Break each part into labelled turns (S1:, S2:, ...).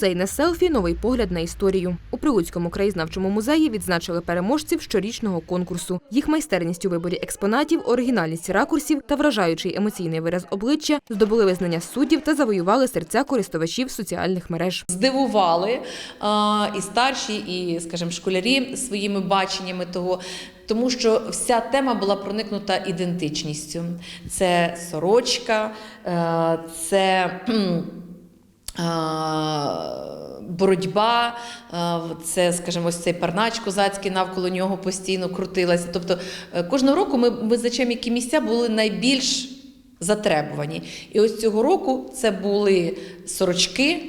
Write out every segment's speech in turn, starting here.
S1: Музейне селфі новий погляд на історію. У Прилуцькому краєзнавчому музеї відзначили переможців щорічного конкурсу. Їх майстерність у виборі експонатів, оригінальність ракурсів та вражаючий емоційний вираз обличчя здобули визнання суддів та завоювали серця користувачів соціальних мереж.
S2: здивували і старші, і, скажімо, школярі своїми баченнями того. Тому що вся тема була проникнута ідентичністю. Це сорочка, е, це боротьба, це, скажімо, ось цей парнач козацький навколо нього постійно крутилася. Тобто е, кожного року ми визначаємо, які місця були найбільш затребувані. І ось цього року це були сорочки,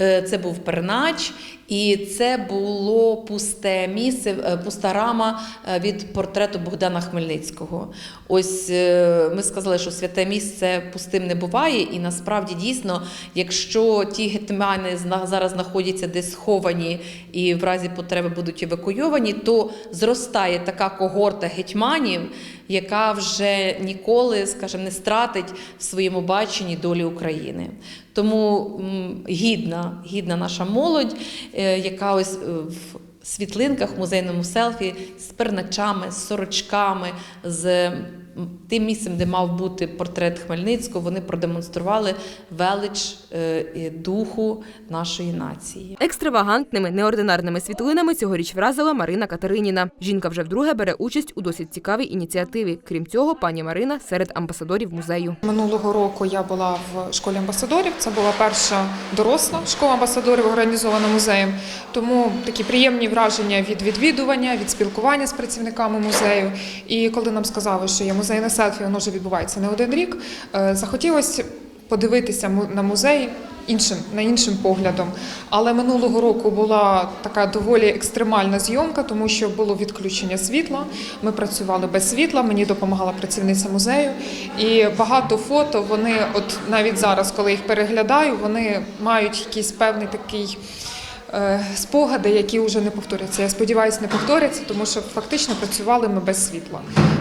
S2: е, це був пернач, і це було пусте місце, е, пуста рама е, від портрету Богдана Хмельницького. Ось е, ми сказали, що святе місце пустим не буває, і насправді дійсно, якщо ті гетьмани зараз знаходяться десь сховані і в разі потреби будуть евакуйовані, то зростає така когорта гетьманів, яка вже ніколи, скажімо, не стратить в своєму баченні долі України. Тому гідна, гідна наша молодь, яка ось е, в світлинках музейному селфі з перначами, з сорочками, з тим місцем, де мав бути портрет Хмельницького, вони продемонстрували велич е, духу нашої нації.
S1: Екстравагантними неординарними світлинами цьогоріч вразила Марина Катериніна. Жінка вже вдруге бере участь у досить цікавій ініціативі. Крім цього, пані Марина серед амбасадорів музею.
S3: Минулого року я була в школі амбасадорів. Це була перша доросла школа амбасадорів, організована музеєм. Тому такі приємні враження від відвідування, від спілкування з працівниками музею. І коли нам сказали, що є музейне селфі, воно вже відбувається не один рік, е, захотілося подивитися на музей. Іншим на іншим поглядом, але минулого року була така доволі екстремальна зйомка, тому що було відключення світла. Ми працювали без світла. Мені допомагала працівниця музею, і багато фото. Вони, от навіть зараз, коли їх переглядаю, вони мають якийсь певний такий. е, Спогади, які вже не повторяться. Я сподіваюся, не повторяться, тому що фактично працювали ми без світла.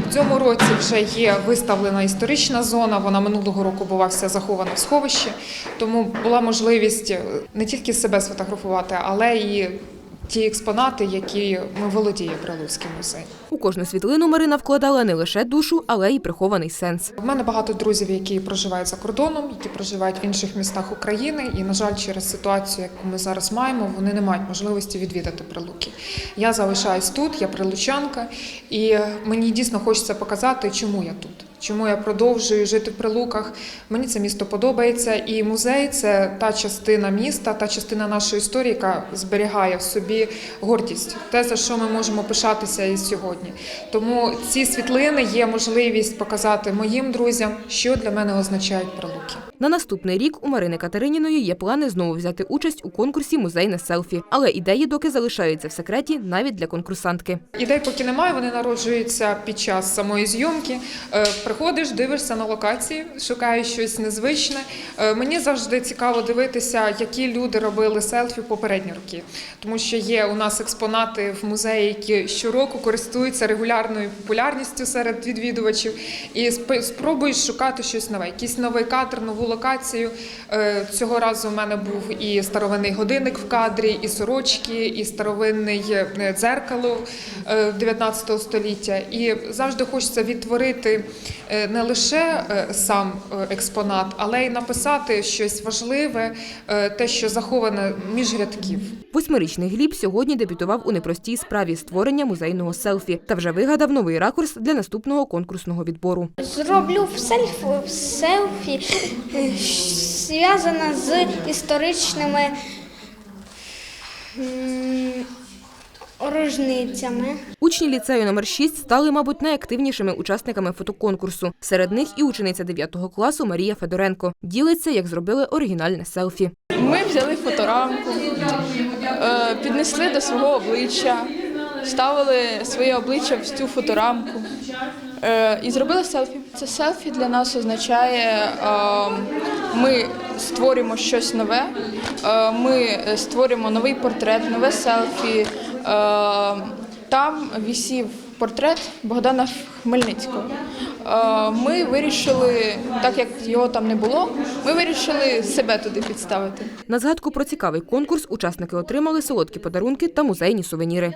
S3: Цьому році вже є виставлена історична зона. Вона минулого року була вся захована в сховищі, тому була можливість е, не тільки себе сфотографувати, але і ті експонати, які ми володіє Прилуцький музей.
S1: У кожну світлину Марина вкладала не лише душу, але й прихований сенс.
S3: У мене багато друзів, які проживають за кордоном, які проживають в інших містах України, і на жаль, через ситуацію, яку ми зараз маємо, вони не мають можливості відвідати Прилуки. Я залишаюсь тут, я прилучанка, і мені дійсно хочеться показати, чому я тут. Чому я продовжую жити в Прилуках? Мені це місто подобається, і музей це та частина міста, та частина нашої історії, яка зберігає в собі гордість, те за що ми можемо пишатися і сьогодні. Тому ці світлини є можливість показати моїм друзям, що для мене означають Прилуки.
S1: На наступний рік у Марини Катериніної є плани знову взяти участь у конкурсі Музейне селфі, але ідеї доки залишаються в секреті навіть для конкурсантки.
S3: Ідей поки немає, вони народжуються під час самої зйомки. Е, Приходиш, дивишся на локації, шукаєш щось незвичне. Е, Мені завжди цікаво дивитися, які люди робили селфі попередні роки, тому що є у нас експонати в музеї, які щороку користуються регулярною популярністю серед відвідувачів, і сп- спробуєш шукати щось нове, якийсь новий кадр, нову локацію. Е, Цього разу у мене був і старовинний годинник в кадрі, і сорочки, і старовинний е, дзеркало е, 19 століття. І завжди хочеться відтворити е, не лише е, сам е, експонат, але й написати щось важливе, е, те, що заховане між рядків.
S1: Восьмирічний Гліб сьогодні дебютував у непростій справі створення музейного селфі та вже вигадав новий ракурс для наступного конкурсного відбору.
S4: Зроблю в селфі, в селфі е, зв'язана з історичними рожницями.
S1: Учні ліцею номер 6 стали, мабуть, найактивнішими учасниками фотоконкурсу. Серед них і учениця 9 класу Марія Федоренко. Ділиться, як зробили оригінальне селфі.
S5: Ми взяли фоторамку, е, піднесли до свого обличчя, ставили своє обличчя в цю фоторамку е, і зробили селфі. Це селфі для нас означає, е, ми створюємо щось нове, е, ми створюємо новий портрет, нове селфі. Там висів портрет Богдана Хмельницького. ми вирішили, так як його там не було, ми вирішили себе туди підставити.
S1: На згадку про цікавий конкурс учасники отримали солодкі подарунки та музейні сувеніри.